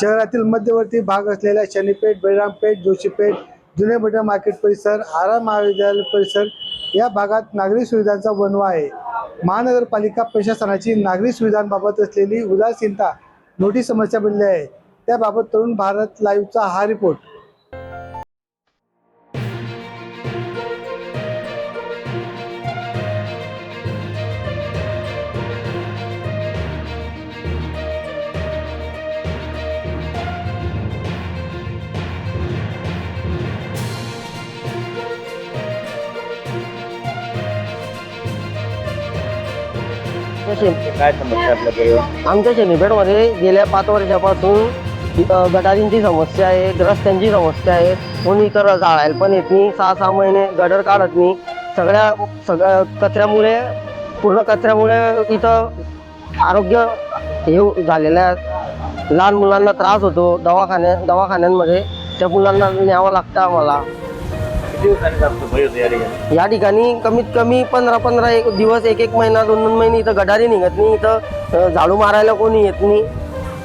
शहरातील मध्यवर्ती भाग असलेल्या शनीपेठ बळीरामपेठ जोशीपेठ जुने बटर मार्केट परिसर आराम महाविद्यालय परिसर या भागात नागरी सुविधांचा वनवा आहे. महानगरपालिका प्रशासनाची नागरी सुविधांबाबत असलेली उदासीनता मोठी समस्या बनली आहे. त्याबाबत तरुण भारत लाईव्हचा हा रिपोर्ट. काय समस्या आपल्याकडे? आमच्या शनीपेठमध्ये गेल्या पाच वर्षापासून गटारींची समस्या आहे रस्त्यांची समस्या आहे कोणी तर जाळायला पण येत नाही सहा सहा महिने गटर काढत नाही. सगळ्या सगळ्या कचऱ्यामुळे पूर्ण कचऱ्यामुळे इथं आरोग्य हे झालेलं आहे. लहान मुलांना त्रास होतो दवाखान्या दवाखान्यांमध्ये त्या मुलांना न्यावं लागतं आम्हाला. या ठिकाणी. कमीत कमी पंधरा पंधरा एक दिवस एक एक महिना दोन दोन महिने इथं गटारी निघत नाही इथं झाडू मारायला कोणी येत नाही.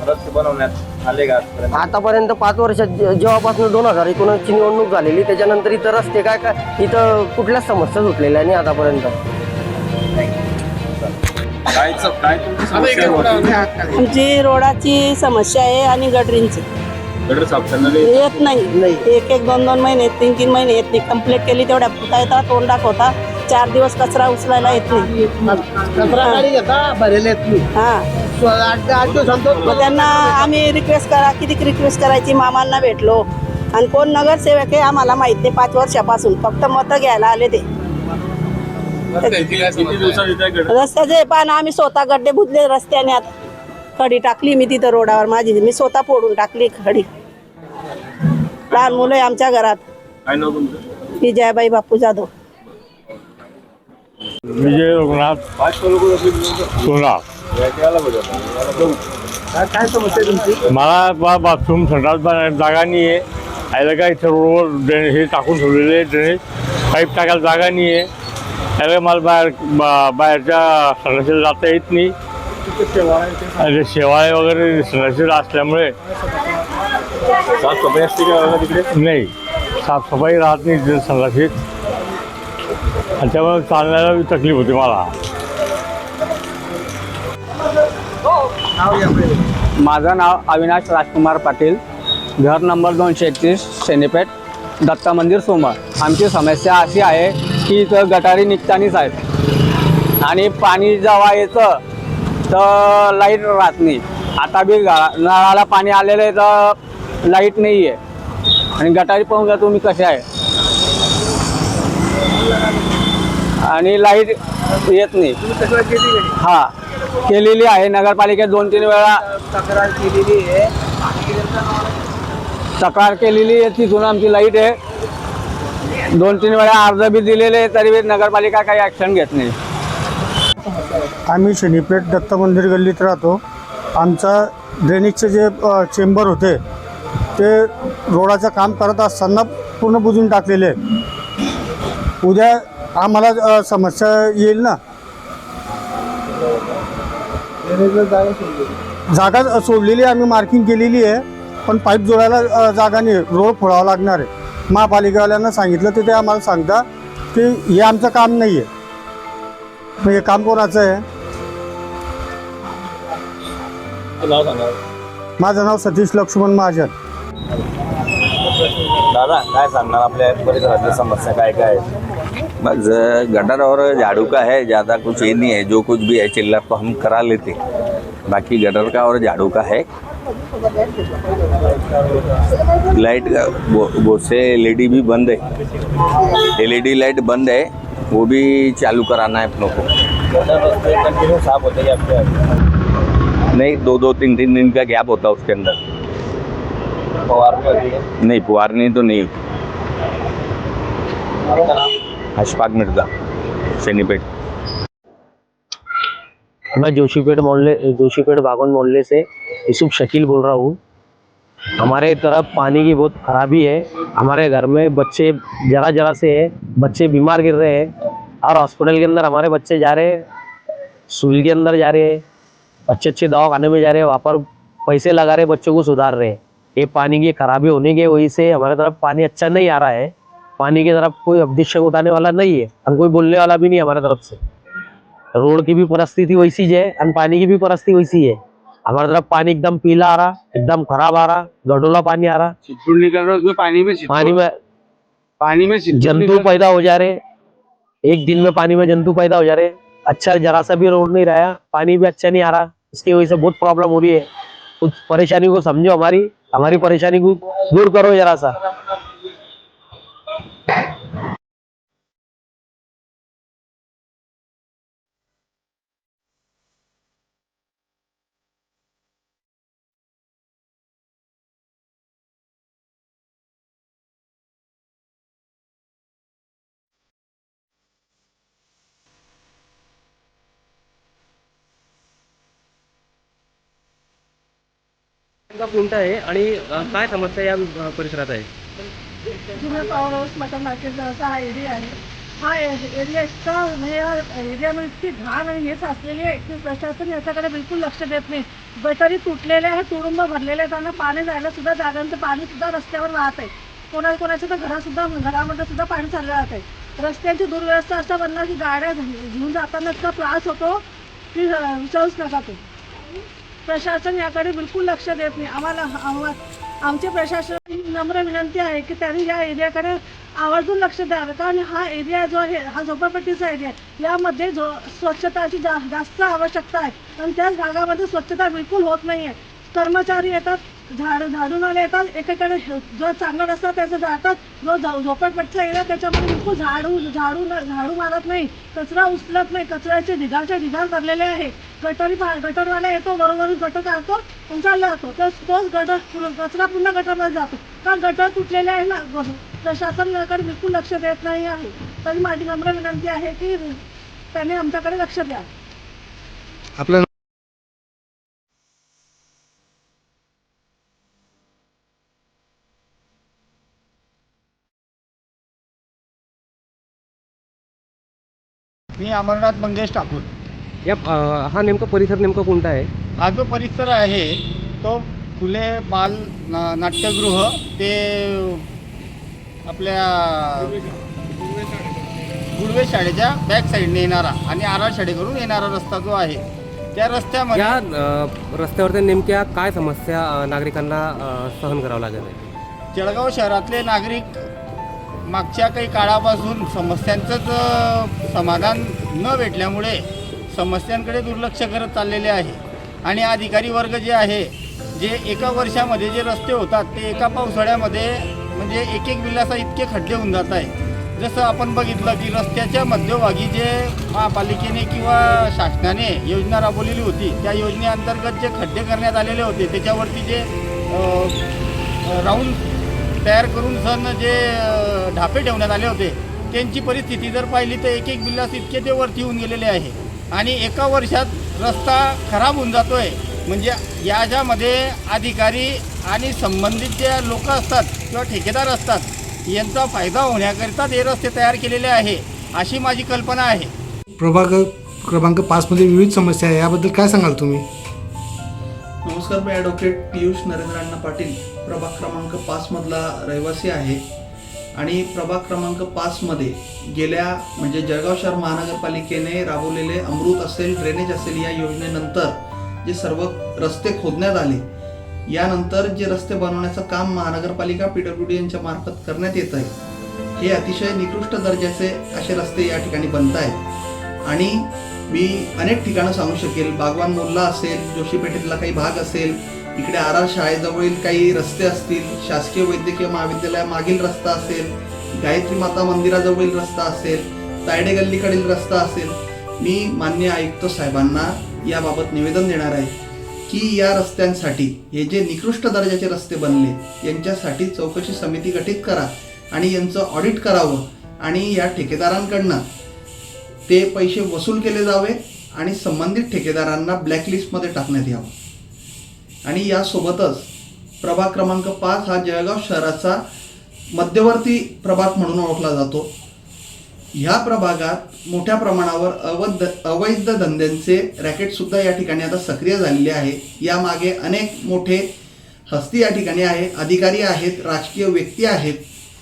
रस्ते बनवण्यात आले का आजपर्यंत? आतापर्यंत पाच वर्षात जेव्हापासून दोन हजार एकोणीसची निवडणूक झालेली त्याच्यानंतर इथं रस्ते काय काय इथं कुठल्याच समस्या सुटलेल्या नाही आतापर्यंत. आमची रोडाची समस्या आहे आणि गटरींची. गटर साफ करणारे येत नाही. एक एक दोन दोन महिने तीन तीन महिने येत नाही. कंप्लीट केली तेवढ्या पुरता येतात तोंड दाखवता. चार दिवस कचरा उचलायला येत नाही. हा. मग त्यांना आम्ही रिक्वेस्ट करा किती रिक्वेस्ट करायची? मामांना भेटलो. आणि कोण नगरसेवक आहे आम्हाला माहीत नाही. पाच वर्षापासून फक्त मतं घ्यायला आले ते. रस्त्याचे पण आम्ही स्वतः गड्डे बुजले रस्त्याने आता. खडी टाकली मी तिथं रोडावर माझी. मी स्वतः फोडून टाकली खडी. लहान मुलं आहे आमच्या घरात. तुमचं? विजयाबाई बापू जाधव. विजय रघुनाथ. सोना काय समस्या तुमची मला बा बाथरूम संडास जागा नाही आहे यायला काय इथं रोडवर ड्रेनेज हे टाकून ठेवलेले आहे ड्रेनेज पाईप टाकायला जागा नाही आहे याला मला बाहेर बा बाहेरच्या संडासीला जाता येत नाही. आणि शेवाळे वगैरे संडासीला असल्यामुळे साफसफाई असते का तिकडे? नाही साफसफाई राहत नाही तिथे संडासीत आणि त्यामुळे चालण्याला बी तकलीफ होते मला. माझं नाव अविनाश राजकुमार पाटील घर नंबर दोनशे एकतीस शेनीपेठ दत्ता मंदिर सोमवार आमची समस्या अशी आहे की इथं गटारी निघतानीच आहेत. आणि पाणी जेव्हा येतं तर लाइट राहत नाही. आता बी नळाला पाणी आलेलं आहे तर लाइट नाही आहे आणि गटारी पाहून घ्या तुम्ही कसे आहे. आणि लाइट येत नाही. हा केलेली आहे. नगरपालिकेत दोन तीन वेळा तक्रार केलेली आहे. तक्रार केलेली आहे. तिथून आमची लाइट आहे. दोन तीन वेळा अर्ज बी दिलेले तरी नगरपालिका काही ॲक्शन घेत नाही. आम्ही शनीपेठ दत्त मंदिर गल्लीत राहतो. आमचा ड्रेनेजचे जे चेंबर होते ते रोडाचं काम करत असताना पूर्ण बुजून टाकलेले उद्या आम्हाला समस्या येईल ना? जागा सोडलेली आहे, आम्ही मार्किंग केलेली आहे पण पाईप जोडायला जागा नाही रोड फोडावा लागणार आहे. महापालिकावाल्यांना सांगितलं तर ते आम्हाला सांगता की हे आमचं काम नाही आहे हे काम कोणाचं आहे? नाव सांगा. माझं नाव सतीश लक्ष्मण महाजन. दादा काय सांगणार आपल्या परिसरातल्या समस्या काय काय? बस गटर और झाड़ू का है ज़्यादा कुछ ये नहीं है जो कुछ भी है चिल्लर तो हम करा लेते. बाकी गटर का और झाड़ू का है लाइट का वो वो से एलईडी भी बंद है एलईडी लाइट बंद है वो भी चालू कराना है अपनों को. साफ होते हैं नहीं, दो दो, तीन तीन दिन का गैप होता है उसके अंदर। होती नहीं फुहारनी तो नहीं। अशफाक मिर्ज़ा, सैनीपेट। मैं जोशीपेठ मोहल्ले जोशीपेठ बागोन मोहल्ले से यूसुफ शकील बोल रहा हूँ। हमारे तरफ़ पानी की बहुत खराबी है। हमारे घर में बच्चे जरा जरा से है, बच्चे बीमार गिर रहे हैं। और हॉस्पिटल के अंदर हमारे बच्चे जा रहे हैं सुई के अंदर जा रहे हैं। अच्छे अच्छे दवा खाने में जा रहे हैं वहाँ पर पैसे लगा रहे बच्चों को सुधार रहे हैं। ये पानी की खराबी होने के वजह से हमारे तरफ़ पानी अच्छा नहीं आ रहा है। पानी की तरफ़ कोई अभिषेक उठाने वाला नहीं है। और कोई बोलने वाला भी नहीं हमारे तरफ़ से। रोड की भी परिस्थिति वैसी ही और पानी की भी परिस्थिति वैसी है। हमारे तरफ़ पानी एकदम पीला आ रहा एकदम खराब आ रहा गडोला पानी आ रहा। निकल रहा है उसमें पानी में पानी में पानी में जंतु पैदा हो जा रहे एक दिन में पानी में जंतु पैदा हो जा रहे अच्छा जरा सा भी रोड नहीं रहा पानी भी अच्छा नहीं आ रहा। इसकी वजह से बहुत प्रॉब्लम हो रही है। कुछ परेशानी को समझो हमारी। हमारी परेशानी को दूर करो जरा सा। कोणता आहे आणि काय समस्या या परिसरात आहे? जुना पॉवर हाऊस मटन मार्केटचा असा हा एरिया आहे. हा एरिया इतका म्हणजे या एरियामध्ये इतकी घाण आणि हेच असलेली आहे की प्रशासन याच्याकडे बिलकुल लक्ष देत नाही. गटारी तुटलेल्या आहेत तुडुंब भरलेले आहेत त्यांना पाणी जायला सुद्धा जागांचं पाणी सुद्धा रस्त्यावर वाहत आहे. कोणा कोणाच्या तर घरासुद्धा घरामध्ये सुद्धा पाणी चाललं जात आहे. रस्त्यांची दुर्व्यवस्था असा बनणार की गाड्या घेऊन जाताना इतका त्रास होतो की विचारूच नका तो प्रशासन याकडे बिलकुल लक्ष देत नाही. आम्हाला आमचे प्रशासन नम्र विनंती आहे की त्यांनी या एरियाकडे आवर्जून लक्ष द्यावे. कारण हा एरिया जो आहे हा झोपडपट्टीचा एरिया आहे. यामध्ये जो स्वच्छताची जा जास्त आवश्यकता आहे. आणि त्याच भागामध्ये स्वच्छता बिलकुल होत नाही आहे कर्मचारी येतात झाड झाडूनवाले येतात एकेकडे जो चांगला रस्ता त्याचं जातात जो झो- झोपडपट्टीचा एरिया त्याच्यामध्ये बिलकुल झाडू झाडू झाडू मारत नाही. कचरा उचलत नाही. कचऱ्याचे ढिगारचे ढिगार भरलेले आहे. गटरी गटरवाला येतो बरोबर गटर काढतो आणि चालला जातो. तर तोच गटर कचरा पुन्हा गटरमध्ये जातो. कारण गटर तुटलेले आहे ना? प्रशासनाकडे बिलकुल लक्ष देत नाही आहे. तरी माझी नम्र विनंती आहे की त्याने आमच्याकडे लक्ष द्या. आपलं मी अमरनाथ मंगेश ठाकूर. या अं, हा नेमका परिसर नेमका कोणता आहे? हा जो परिसर आहे तो फुले बाल ना- नाट्यगृह ते आपल्या गुडवे शाळेच्या बॅक साईडने येणारा आणि आराड शाळेकडून येणारा रस्ता जो आहे त्या रस्त्यामध्ये या अं, रस्त्यावरती नेमक्या काय समस्या अं, नागरिकांना अं, सहन करावं लागत आहे जळगाव शहरातले नागरिक मागच्या काही काळापासून समस्यांचंच समाधान न भेटल्यामुळे समस्यांकडे दुर्लक्ष करत चाललेले आहे. आणि अधिकारी वर्ग जे आहे जे एका वर्षामध्ये जे रस्ते होतात ते एका पावसाळ्यामध्ये म्हणजे एक एक विलासा इतके खड्डे होऊन जात आहे जसं आपण बघितलं की रस्त्याच्या मध्यभागी जे महापालिकेने किंवा शासनाने योजना राबवलेली होती त्या योजनेअंतर्गत जे खड्डे करण्यात आलेले होते त्याच्यावरती जे राऊंड तयार करून सण जे ढापे ठेवण्यात आले होते त्यांची परिस्थिती जर पाहिली तर एक एक बिल्लास इतके ते वरती येऊन गेलेले आहे. आणि एका वर्षात रस्ता खराब होऊन जातोय. म्हणजे याच्यामध्ये अधिकारी आणि संबंधित जे लोक असतात किंवा ठेकेदार असतात यांचा फायदा होण्याकरिता हे रस्ते तयार केलेले आहे अशी माझी कल्पना आहे. प्रभाग क्रमांक पाचमध्ये विविध समस्या आहे. याबद्दल काय सांगाल तुम्ही? नमस्कार मी ॲडव्होकेट पियुष नरेंद्र अण्णा पाटील. प्रभाग क्रमांक पाचमधला रहिवासी आहे. आणि प्रभाग क्रमांक पाचमध्ये गेल्या म्हणजे जळगाव शहर महानगरपालिकेने राबवलेले अमृत असेल ड्रेनेज असेल या योजनेनंतर जे सर्व रस्ते खोदण्यात आले यानंतर जे रस्ते बनवण्याचं काम महानगरपालिका पी डब्ल्यू डी यांच्या मार्फत करण्यात येत आहे हे अतिशय निकृष्ट दर्जाचे असे रस्ते या ठिकाणी बनत आहेत. आणि मी अनेक ठिकाणं सांगू शकेल बागवान मोल्ला असेल जोशीपेठेतला काही भाग असेल इकडे आर आर शाळेजवळील काही रस्ते असतील शासकीय वैद्यकीय महाविद्यालयामागील रस्ता असेल गायत्री माता मंदिराजवळील रस्ता असेल तायडे गल्लीकडील रस्ता असेल मी मान्य आयुक्त साहेबांना याबाबत निवेदन देणार आहे की या रस्त्यांसाठी हे जे निकृष्ट दर्जाचे रस्ते बनले यांच्यासाठी चौकशी समिती गठीत करा आणि यांचं ऑडिट करावं आणि या ठेकेदारांकडनं ते पैसे वसूल केले जावे आणि संबंधित ठेकेदारांना ब्लॅकलिस्टमध्ये टाकण्यात यावं. आणि यासोबतच प्रभाग क्रमांक पाच हा जळगाव शहराचा मध्यवर्ती प्रभाग म्हणून ओळखला जातो. ह्या प्रभागात मोठ्या प्रमाणावर अवैध अवैध धंद्यांचे रॅकेटसुद्धा या ठिकाणी आता सक्रिय झालेले आहे. यामागे अनेक मोठे हस्ती या ठिकाणी आहे अधिकारी आहेत राजकीय व्यक्ती आहेत.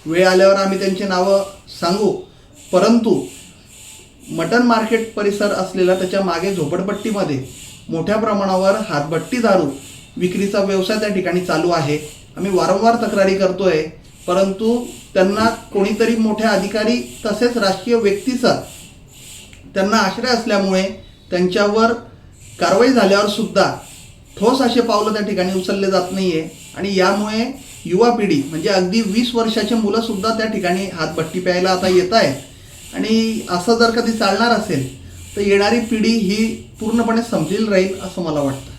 वेळ आल्यावर आम्ही त्यांची नावं सांगू. परंतु मटन मार्केट परिसर असलेला त्याच्यामागे झोपडपट्टीमध्ये मोठ्या प्रमाणावर हातभट्टी दारू विक्रीचा व्यवसाय त्या ठिकाणी चालू आहे. आम्ही वारंवार तक्रारी करतोय परंतु त्यांना कोणीतरी मोठ्या अधिकारी तसेच राजकीय व्यक्तीचा त्यांना आश्रय असल्यामुळे त्यांच्यावर कारवाई झाल्यावर सुद्धा ठोस असे पावलं त्या ठिकाणी उचलले जात नाही आहे आणि यामुळे युवा पिढी म्हणजे अगदी वीस वर्षाचे मुलंसुद्धा त्या ठिकाणी हातभट्टी प्यायला आता येत आहेत. आणि असं जर कधी चालणार असेल तर येणारी पिढी ही पूर्णपणे समजेल राहील असं मला वाटतं.